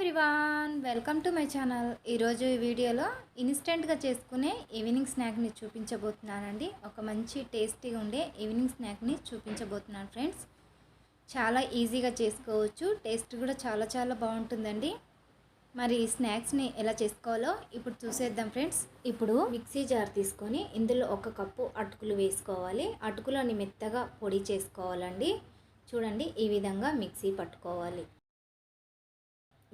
Everyone welcome to my channel. ఈరోజు ఈ వీడియోలో ఇన్స్టెంట్గా చేసుకునే ఈవినింగ్ స్నాక్ని చూపించబోతున్నానండి. ఒక మంచి టేస్టీగా ఉండే ఈవినింగ్ స్నాక్ని చూపించబోతున్నాను ఫ్రెండ్స్. చాలా ఈజీగా చేసుకోవచ్చు. టేస్ట్ కూడా చాలా చాలా బాగుంటుందండి. మరి ఈ స్నాక్స్ని ఎలా చేసుకోవాలో ఇప్పుడు చూసేద్దాం ఫ్రెండ్స్. ఇప్పుడు మిక్సీ జార్ తీసుకొని ఇందులో ఒక కప్పు అటుకులు వేసుకోవాలి. అటుకులని మెత్తగా పొడి చేసుకోవాలండి. చూడండి ఈ విధంగా మిక్సీ పట్టుకోవాలి.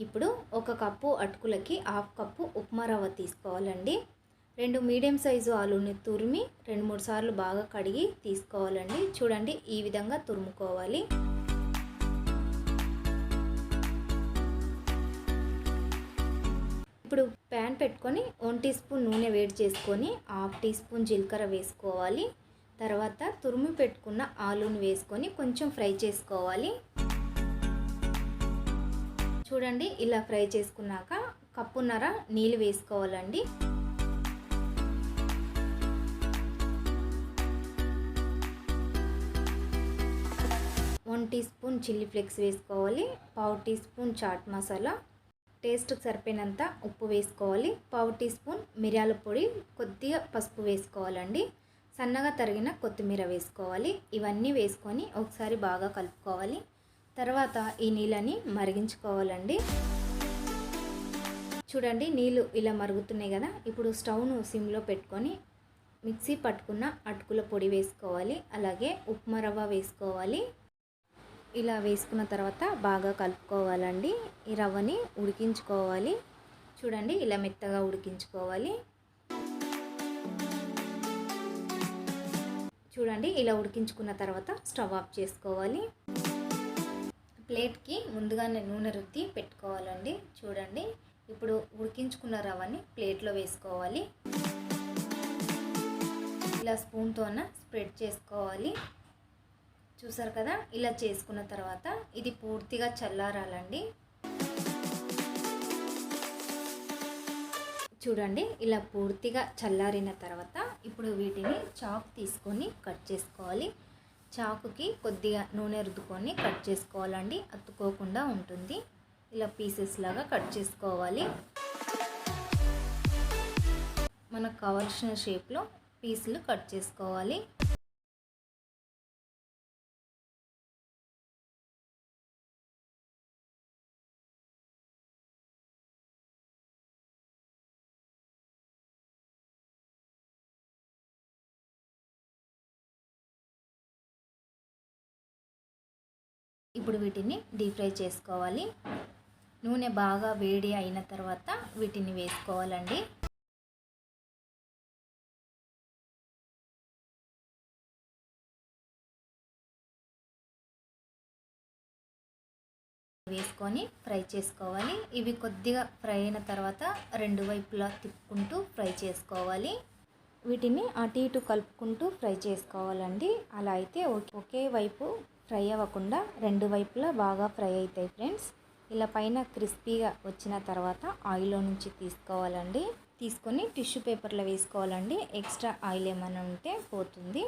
ఇప్పుడు ఒక కప్పు అటుకులకి హాఫ్ కప్పు ఉప్మా రవ్వ తీసుకోవాలండి. రెండు మీడియం సైజు ఆలుని తురిమి రెండు మూడు సార్లు బాగా కడిగి తీసుకోవాలండి. చూడండి ఈ విధంగా తురుముకోవాలి. ఇప్పుడు ప్యాన్ పెట్టుకొని వన్ టీ స్పూన్ నూనె వేడి చేసుకొని హాఫ్ టీ స్పూన్ జీలకర్ర వేసుకోవాలి. తర్వాత తురుము పెట్టుకున్న ఆలుని వేసుకొని కొంచెం ఫ్రై చేసుకోవాలి. చూడండి ఇలా ఫ్రై చేసుకున్నాక కప్పున్నర నీళ్ళు వేసుకోవాలండి. One teaspoon chilli flakes వేసుకోవాలి పావు టీ స్పూన్ చాట్ మసాలా టేస్ట్కి సరిపోయినంత ఉప్పు వేసుకోవాలి పావు టీ స్పూన్ మిరియాల పొడి కొద్దిగా పసుపు వేసుకోవాలండి. సన్నగా తరిగిన కొత్తిమీర వేసుకోవాలి ఇవన్నీ వేసుకొని ఒకసారి బాగా కలుపుకోవాలి. తర్వాత ఈ నీళ్ళని మరిగించుకోవాలండి. చూడండి నీళ్ళు ఇలా మరుగుతున్నాయి కదా ఇప్పుడు స్టవ్ను సిమ్లో పెట్టుకొని మిక్సీ పట్టుకున్న అటుకుల పొడి వేసుకోవాలి అలాగే ఉప్మా రవ్వ వేసుకోవాలి. ఇలా వేసుకున్న తర్వాత బాగా కలుపుకోవాలండి. ఈ రవ్వని ఉడికించుకోవాలి. చూడండి ఇలా మెత్తగా ఉడికించుకోవాలి. చూడండి ఇలా ఉడికించుకున్న తర్వాత స్టవ్ ఆఫ్ చేసుకోవాలి. ప్లేట్కి ముందుగానే నూనె రుద్ది పెట్టుకోవాలండి. చూడండి. ఇప్పుడు ఉడికించుకున్న రవ్వని ప్లేట్లో వేసుకోవాలి. ఇలా స్పూన్తోన స్ప్రెడ్ చేసుకోవాలి. చూసారు కదా? ఇలా చేసుకున్న తర్వాత ఇది పూర్తిగా చల్లారాలండి. చూడండి. ఇలా పూర్తిగా చల్లారిన తర్వాత ఇప్పుడు వీటిని చాక్ తీసుకొని కట్ చేసుకోవాలి. చాకుకి కొద్దిగా నూనె రుద్దుకొని కట్ చేసుకోవాలండి. అతుక్కోకుండా ఉంటుంది. ఇలా పీసెస్ లాగా కట్ చేసుకోవాలి. మనకు కావాల్సిన షేప్లో పీసులు కట్ చేసుకోవాలి. ఇప్పుడు వీటిని డీప్ ఫ్రై చేసుకోవాలి. నూనె బాగా వేడి అయిన తర్వాత వీటిని వేసుకోవాలండి. వేసుకొని ఫ్రై చేసుకోవాలి. ఇవి కొద్దిగా ఫ్రై అయిన తర్వాత రెండు వైపులా తిప్పుకుంటూ ఫ్రై చేసుకోవాలి. వీటిని అటు ఇటు కలుపుకుంటూ ఫ్రై చేసుకోవాలండి. అలా అయితే ఒకే వైపు ఫ్రై అవ్వకుండా రెండు వైపులా బాగా ఫ్రై అవుతాయి ఫ్రెండ్స్. ఇలా పైన క్రిస్పీగా వచ్చిన తర్వాత ఆయిల్లో నుంచి తీసుకోవాలండి. తీసుకొని టిష్యూ పేపర్లో వేసుకోవాలండి. ఎక్స్ట్రా ఆయిల్ ఏమైనా ఉంటే పోతుంది.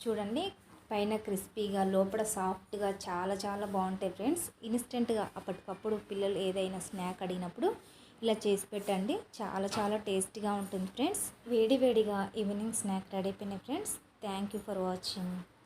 చూడండి పైన క్రిస్పీగా లోపల సాఫ్ట్గా చాలా చాలా బాగుంటాయి ఫ్రెండ్స్. ఇన్స్టెంట్గా అప్పటికప్పుడు పిల్లలు ఏదైనా స్నాక్ అడిగినప్పుడు ఇలా చేసి పెట్టండి. చాలా చాలా టేస్టీగా ఉంటుంది ఫ్రెండ్స్. వేడి వేడిగా ఈవినింగ్ స్నాక్ రెడీ అయిపోయినాయి friends. Thank you for watching.